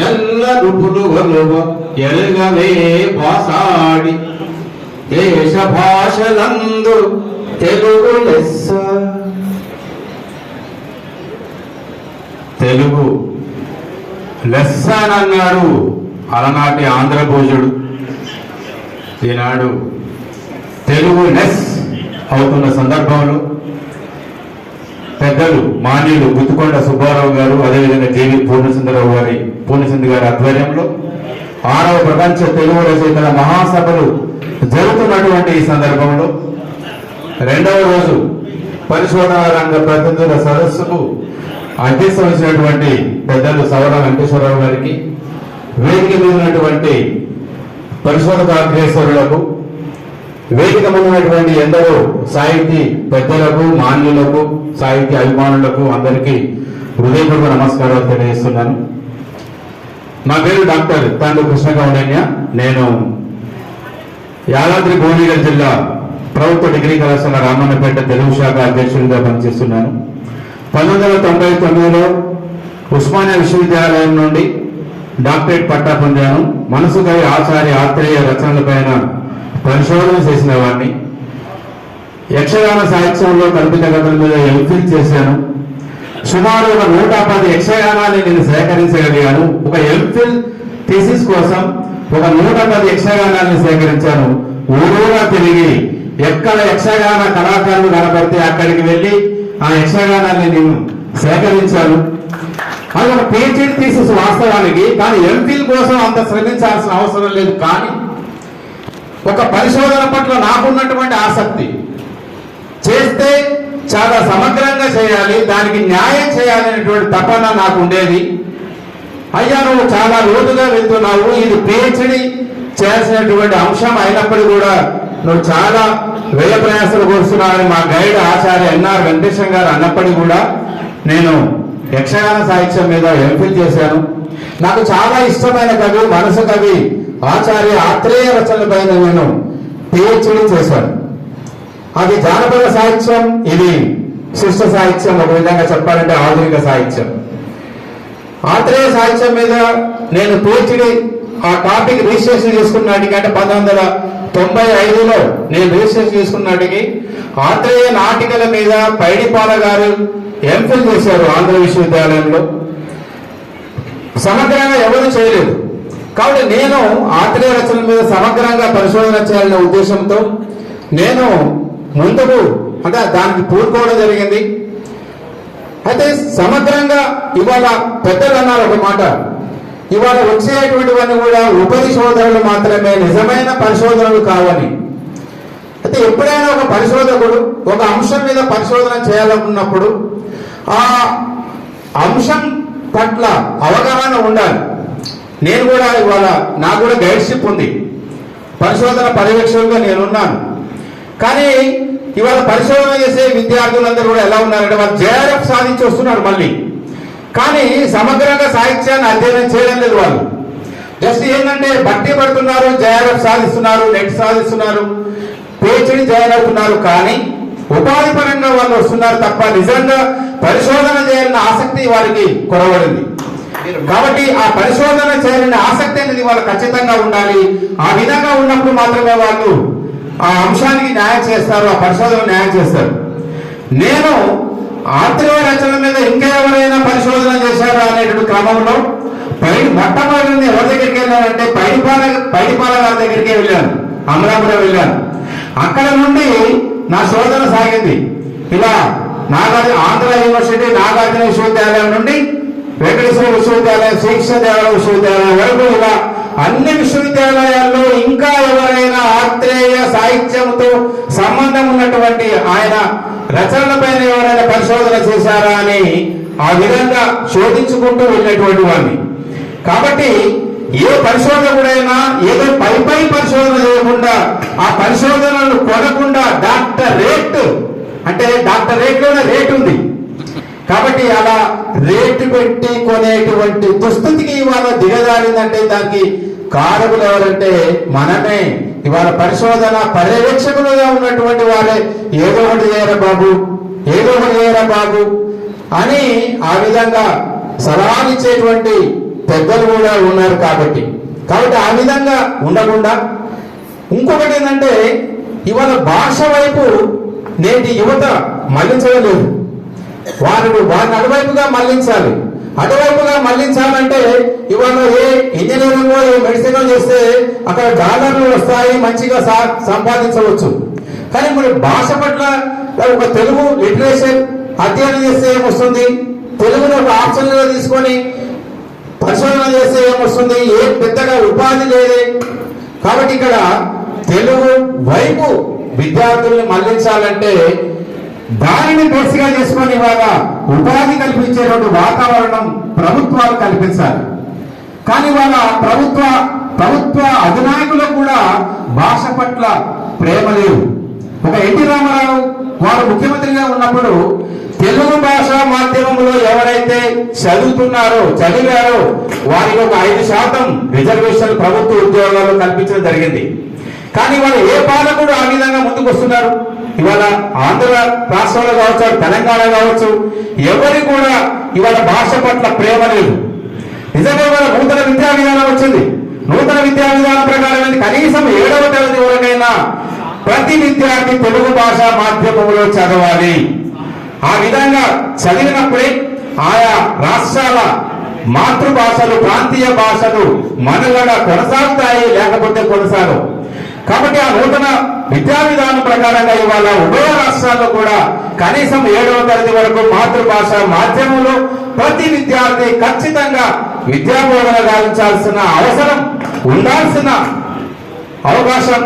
ఎల్లరు పులువలువ ఎలుగవే భాసాడి దేశ భాషలందు తెలుగు లెస్స. తెలుగు లెస్స అని అన్నాడు అలనాటి ఆంధ్రభోజుడు. ఈనాడు తెలుగు లెస్ అవుతున్న సందర్భంలో పెద్దలు మాన్యులు గుత్తుకొండ సుబ్బారావు గారు అదేవిధంగా జేవి పూర్ణచంద్రరావు గారి పూర్ణచంద్ర గారి ఆధ్వర్యంలో ఆరవ ప్రపంచ తెలుగు రచయితల మహాసభలు జరుగుతున్నటువంటి ఈ సందర్భంలో రెండవ రోజు పరిశోధన రంగ ప్రతినిధుల సదస్సుకు అధ్యక్ష వహించినటువంటి పెద్దలు సవర వెంకటేశ్వరరావు గారికి వేదిక మీద ఉన్నటువంటి పరిశోధక అగ్రేశ్వరులకు వేదిక ముందు ఉన్నటువంటి ఎందరో సాహితీ పెద్దలకు మాన్యులకు సాహిత్య అభిమానులకు అందరికీ హృదయపూర్వక నమస్కారాలు తెలియజేస్తున్నాను. నా పేరు డాక్టర్ తండ్రి కృష్ణ గౌడన్య నేను యాదాద్రి భువనగిరి జిల్లా ప్రభుత్వ డిగ్రీ కళాశాల రామన్నపేట తెలుగు శాఖ అధ్యక్షుడిగా పనిచేస్తున్నాను. పంతొమ్మిది వందల తొంభై తొమ్మిదిలో ఉస్మానియా విశ్వవిద్యాలయం నుండి డాక్టరేట్ పట్టా పొందాను. మనసు కవి ఆచార్య ఆత్రేయ రచనలపైన పరిశోధన చేసిన వాడిని యక్షగాన సాహిత్యంలో కల్పిత కథల మీద ఎంఫిల్ చేశాను. సుమారు ఒక నూట పది యక్షగానాన్ని నేను సేకరించగలిగాను. ఒక ఎంఫిల్ థీసిస్ కోసం ఒక నూట పది యక్షగానాన్ని సేకరించాను. ఊరూరా తిరిగి ఎక్కడ యక్షగాన కళాకారులు కనబడితే అక్కడికి వెళ్ళి ఆ యక్షగానాన్ని నేను సేకరించాను. అది ఒక పిహెచ్డి థీసిస్ వాస్తవానికి కానీ ఎంఫిల్ కోసం అంత శ్రమించాల్సిన అవసరం లేదు. కానీ ఒక పరిశోధన పట్ల నాకున్నటువంటి ఆసక్తి. చేస్తే చాలా సమగ్రంగా చేయాలి దానికి న్యాయం చేయాలనేటువంటి తపన నాకు ఉండేది అయ్యా నువ్వు చాలా లోతుగా వెళ్తున్నావు ఇది పిహెచ్డి చేయాల్సినటువంటి అంశం అయినప్పటికీ కూడా నువ్వు చాలా వ్యయ ప్రయాసాలు కోరుస్తున్నావని మా గైడ్ ఆచార్య ఎన్ఆర్ వెంకటేశం గారు అన్నప్పటికీ కూడా నేను యక్షగాన సాహిత్యం మీద ఎంఫిల్ చేశాను. నాకు చాలా ఇష్టమైన కవి మనసు కవి ఆచార్య ఆత్రేయ రచనల పైన నేను పిహెచ్డి చేశాను. అది జానపద సాహిత్యం ఇది శిష్ట సాహిత్యం ఒక విధంగా చెప్పాలంటే ఆధునిక సాహిత్యం. ఆత్రేయ సాహిత్యం మీద నేను పిహెచ్డి ఆ టాపిక్ రిజిస్ట్రేషన్ చేసుకున్నాటికి అంటే పంతొమ్మిది వందల తొంభై ఐదులో నేను రిజిస్ట్రేషన్ చేసుకున్నాటికి ఆత్రేయ నాటికల మీద పైడిపాల గారు ఎంఫిల్ చేశారు ఆంధ్ర విశ్వవిద్యాలయంలో. సమగ్రంగా ఎవరు చేయలేదు. కాబట్టి నేను ఆత్రేయ రచనల మీద సమగ్రంగా పరిశోధన చేయాలనే ఉద్దేశంతో నేను ముందుకు అంటే దానికి పూనుకోవడం జరిగింది. అయితే సమగ్రంగా ఇవాళ పెద్దలు అన్నారు ఒక మాట. ఇవాళ వచ్చేటువంటివన్నీ కూడా ఉపరిశోధనలు మాత్రమే నిజమైన పరిశోధనలు కావని. అయితే ఎప్పుడైనా ఒక పరిశోధకుడు ఒక అంశం మీద పరిశోధన చేయాలనుకున్నప్పుడు ఆ అంశం పట్ల అవగాహన ఉండాలి. నేను కూడా ఇవాళ నాకు కూడా గైడ్షిప్ ఉంది. పరిశోధన పర్యవేక్షకులుగా నేనున్నాను. కానీ ఇవాళ పరిశోధన చేసే విద్యార్థులందరూ కూడా ఎలా ఉన్నారంటే వాళ్ళు జేఆర్ఎఫ్ సాధించి వస్తున్నారు మళ్ళీ. కానీ సమగ్రంగా సాహిత్యాన్ని అధ్యయనం చేయడం లేదు వాళ్ళు. జస్ట్ ఏంటంటే బట్టి పడుతున్నారు జేఆర్ఎఫ్ సాధిస్తున్నారు నెట్ సాధిస్తున్నారు పిహెచ్డి జాయిన్ అవుతున్నారు కానీ ఉపాధి పరంగా వాళ్ళు వస్తున్నారు తప్ప నిజంగా పరిశోధన చేయాలన్న ఆసక్తి వారికి కొరవడింది. కాబట్టి ఆ పరిశోధన చేయాలనే ఆసక్తి అనేది వాళ్ళు ఖచ్చితంగా ఉండాలి. ఆ విధంగా ఉన్నప్పుడు మాత్రమే వాళ్ళు ఆ అంశానికి న్యాయం చేస్తారు ఆ పరిశోధన న్యాయం చేస్తారు. నేను ఆత్రేయ రచన మీద ఇంకెవరైనా పరిశోధన చేశారా అనేటువంటి క్రమంలో పై మొట్టమొదటి ఎవరి దగ్గరికి వెళ్ళానంటే పైడిపాల పైడిపాల గారి దగ్గరికి వెళ్ళాను. అమరాపురం వెళ్ళాను. అక్కడ నుండి నా శోధన సాగింది. ఇలా నాగార్జున ఆంధ్ర యూనివర్సిటీ నాగార్జున విశ్వవిద్యాలయం నుండి వెంకటేశ్వర విశ్వవిద్యాలయం శ్రీకృష్ణదేవరాయ విశ్వవిద్యాలయం వరకు ఇలా అన్ని విశ్వవిద్యాలయాల్లో ఇంకా ఎవరైనా ఆత్రేయ సాహిత్యంతో సంబంధం ఉన్నటువంటి ఆయన రచనలపైన ఎవరైనా పరిశోధన చేశారా అని ఆ విధంగా శోధించుకుంటూ వెళ్ళేటువంటి వాడిని. కాబట్టి ఏ పరిశోధకుడైనా ఏదో పై పై పరిశోధన చేయకుండా ఆ పరిశోధనలు కొనకుండా డాక్టర్ రేట్ అంటే డాక్టర్ రేట్లోనే రేట్ ఉంది. కాబట్టి అలా రేటు పెట్టి కొనేటువంటి దుస్థితికి ఇవాళ దిగజారిందంటే దానికి కారకులు ఎవరంటే మనమే. ఇవాళ పరిశోధన పర్యవేక్షకులుగా ఉన్నటువంటి వారే ఏదో ఒకటి చేయరా బాబు ఏదో ఒకటి చేయరా బాబు అని ఆ విధంగా సలహాలు ఇచ్చేటువంటి పెద్దలు కూడా ఉన్నారు కాబట్టి. కాబట్టి ఆ విధంగా ఉండకుండా ఇంకొకటి ఏంటంటే ఇవాళ భాష వైపు నేటి యువత మళ్ళించలేదు వారిని వారిని అటువైపుగా మళ్ళించాలి. అటువైపుగా మళ్ళించాలంటే ఇవాళ ఏ ఇంజనీరింగ్ ఏ మెడిసిన్ చేస్తే అక్కడ డాలర్లు వస్తాయి మంచిగా సా- సంపాదించవచ్చు. కానీ మరి భాష పట్ల ఒక తెలుగు లిటరేచర్ అధ్యయనం చేస్తే ఏమొస్తుంది? తెలుగును ఒక ఆప్షన్గా తీసుకొని పరిశోధన చేస్తే ఏమొస్తుంది? ఏ పెద్దగా ఉపాధి లేదే. కాబట్టి ఇక్కడ తెలుగు వైపు విద్యార్థుల్ని మళ్ళించాలంటే దానిని బేసిగా చేసుకొని ఇవాళ ఉపాధి కల్పించేటువంటి వాతావరణం ప్రభుత్వాలు కల్పించాలి. కానీ వాళ్ళ ప్రభుత్వ ప్రభుత్వ అధినాయకులకు కూడా భాష పట్ల ప్రేమ లేదు. ఒక ఎన్టీ రామారావు వారు ముఖ్యమంత్రిగా ఉన్నప్పుడు తెలుగు భాష మాధ్యమంలో ఎవరైతే చదువుతున్నారో చదివారో వారికి ఒక ఐదు శాతం రిజర్వేషన్ ప్రభుత్వ ఉద్యోగాలు కల్పించడం జరిగింది. కానీ వాళ్ళు ఏ పాలకుడు ఆ విధంగా ముందుకు వస్తున్నారు ఇవాళ ఆంధ్ర రాష్ట్రంలో కావచ్చు తెలంగాణ కావచ్చు ఎవరి కూడా ఇవాళ భాష పట్ల ప్రేమ లేదు. నిజంగా ఇవాళ నూతన విద్యా విధానం వచ్చింది. నూతన విద్యా విధానం ప్రకారం కనీసం ఏడవ తరగతి వరకైనా ప్రతి విద్యార్థి తెలుగు భాష మాధ్యమంలో చదవాలి. ఆ విధంగా చదివినప్పుడే ఆయా రాష్ట్రాల మాతృభాషలు ప్రాంతీయ భాషలు మనుగడ కొనసాగుతాయి లేకపోతే కొనసాగవు. కాబట్టి ఆ నూతన విద్యా విధానం ప్రకారంగా ఇవాళ ఉభయ రాష్ట్రాల్లో కూడా కనీసం ఏడవ తరగతి వరకు మాతృభాష మాధ్యమంలో ప్రతి విద్యార్థి ఖచ్చితంగా విద్యా బోధన గావించాల్సిన అవసరం ఉండాల్సిన అవకాశం